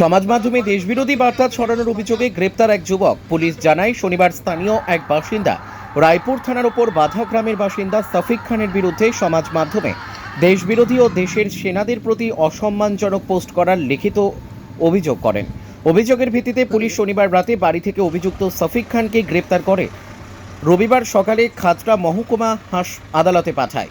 সমাজ মাধ্যমে দেশবিরোধী বার্তা ছড়ানোর অভিযোগে গ্রেপ্তার এক যুবক। পুলিশ জানায়, শনিবার স্থানীয় এক বাসিন্দা, রায়পুর থানার ওপর বাধা গ্রামের বাসিন্দা সফিক খানের বিরুদ্ধে সমাজ মাধ্যমে দেশবিরোধী ও দেশের সেনাদের প্রতি অসম্মানজনক পোস্ট করার লিখিত অভিযোগ করেন। অভিযোগের ভিত্তিতে পুলিশ শনিবার রাতে বাড়ি থেকে অভিযুক্ত সফিক খানকে গ্রেপ্তার করে রবিবার সকালে খাতড়া মহকুমা হাস আদালতে পাঠায়।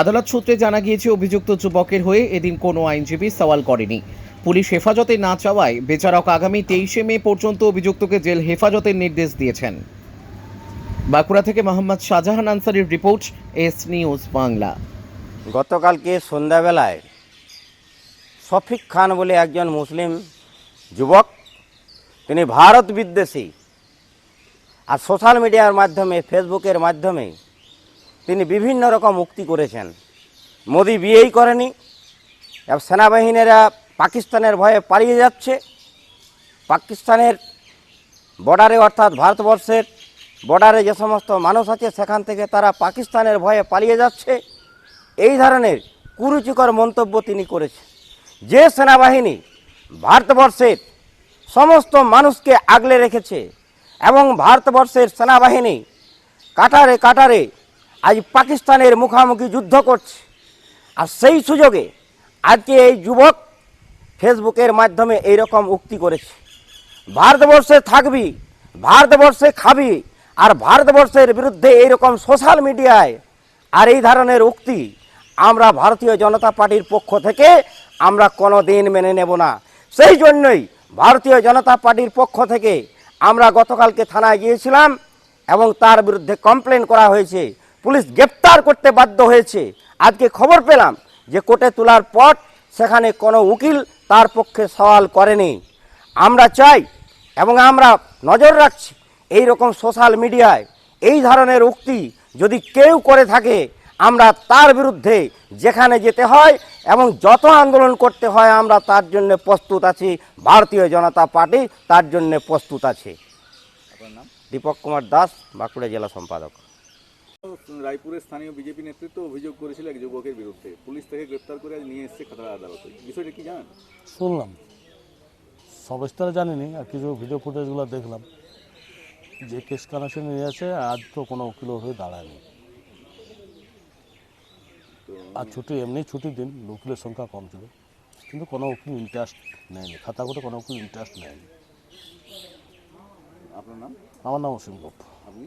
আদালত সূত্রে জানা গিয়েছে, অভিযুক্ত যুবকের হয়ে এদিন কোনো আইনজীবী সওয়াল করেনি। পুলিশ হেফাজতে না চাওয়ায় বেচারক আগামী তেইশে মে পর্যন্ত অভিযুক্তকে জেল হেফাজতের নির্দেশ দিয়েছেন। বাঁকুড়া থেকে মোহাম্মদ শাহজাহান আনসারির রিপোর্ট, এস নিউজ বাংলা। গতকালকে সন্ধ্যাবেলায় শফিক খান বলে একজন মুসলিম যুবক, তিনি ভারত বিদ্বেষী, আর সোশ্যাল মিডিয়ার মাধ্যমে, ফেসবুকের মাধ্যমে তিনি বিভিন্ন রকম মুক্তি করেছেন। মোদি বিয়েই করেনি সেনাবাহিনীরা পাকিস্তানের ভয়ে পালিয়ে যাচ্ছে। পাকিস্তানের বর্ডারে অর্থাৎ ভারতবর্ষের বর্ডারে যে সমস্ত মানুষ আছে, সেখান থেকে তারা পাকিস্তানের ভয়ে পালিয়ে যাচ্ছে। এই ধরনের কুরুচিকর মন্তব্য তিনি করেছে যে সেনাবাহিনী ভারতবর্ষের সমস্ত মানুষকে আগলে রেখেছে এবং ভারতবর্ষের সেনাবাহিনী কাটারে কাটারে আজ পাকিস্তানের মুখামুখি যুদ্ধ করছে, আর সেই সুযোগে আজকে এই যুবক ফেসবুকের মাধ্যমে এইরকম উক্তি করেছে। ভারতবর্ষে থাকবি, ভারতবর্ষে খাবি, আর ভারতবর্ষের বিরুদ্ধে এইরকম সোশ্যাল মিডিয়ায় আর এই ধরনের উক্তি আমরা ভারতীয় জনতা পার্টির পক্ষ থেকে আমরা কোনো দিন মেনে নেব না। সেই জন্যই ভারতীয় জনতা পার্টির পক্ষ থেকে আমরা গতকালকে থানায় গিয়েছিলাম এবং তার বিরুদ্ধে কমপ্লেন করা হয়েছে। পুলিশ গ্রেপ্তার করতে বাধ্য হয়েছে। আজকে খবর পেলাম যে কোর্টে তোলার পর সেখানে কোনো উকিল তার পক্ষে সওয়াল করেনি। আমরা চাই এবং আমরা নজর রাখছি এই রকম সোশ্যাল মিডিয়ায় এই ধরনের উক্তি যদি কেউ করে থাকে আমরা তার বিরুদ্ধে যেখানে যেতে হয় এবং যত আন্দোলন করতে হয় আমরা তার জন্য প্রস্তুত আছি। ভারতীয় জনতা পার্টি তার জন্য প্রস্তুত আছে। দীপক কুমার দাস বাঁকুড়া জেলা সম্পাদক। রায়পুরের স্থানীয় বিজেপি নেতৃত্ব অভিযোগ করেছিল এক যুবকের বিরুদ্ধে। পুলিশ তাকে গ্রেপ্তার করে আজ নিয়ে এসেছে খাতড়া আদালতে। বিষয়টা কি জানেন? শুনলাম। সবিস্তারে জানিনি আর কিছু ভিডিও ফুটেজগুলো দেখলাম। যে কেস কানেকশন নিয়ে আছে আজ তো কোনো উকিল হয়ে দাঁড়ায়নি। আর ছুটি এমনি ছুটির দিন উকিলের সংখ্যা কম ছিল। কিন্তু কোনো উকিল ইন্টারেস্ট নেয়নি। খাতা করে কোনো উকিল ইন্টারেস্ট নেয়নি। আপনার নাম? আমার নাম অসীম গোপ। আপনি?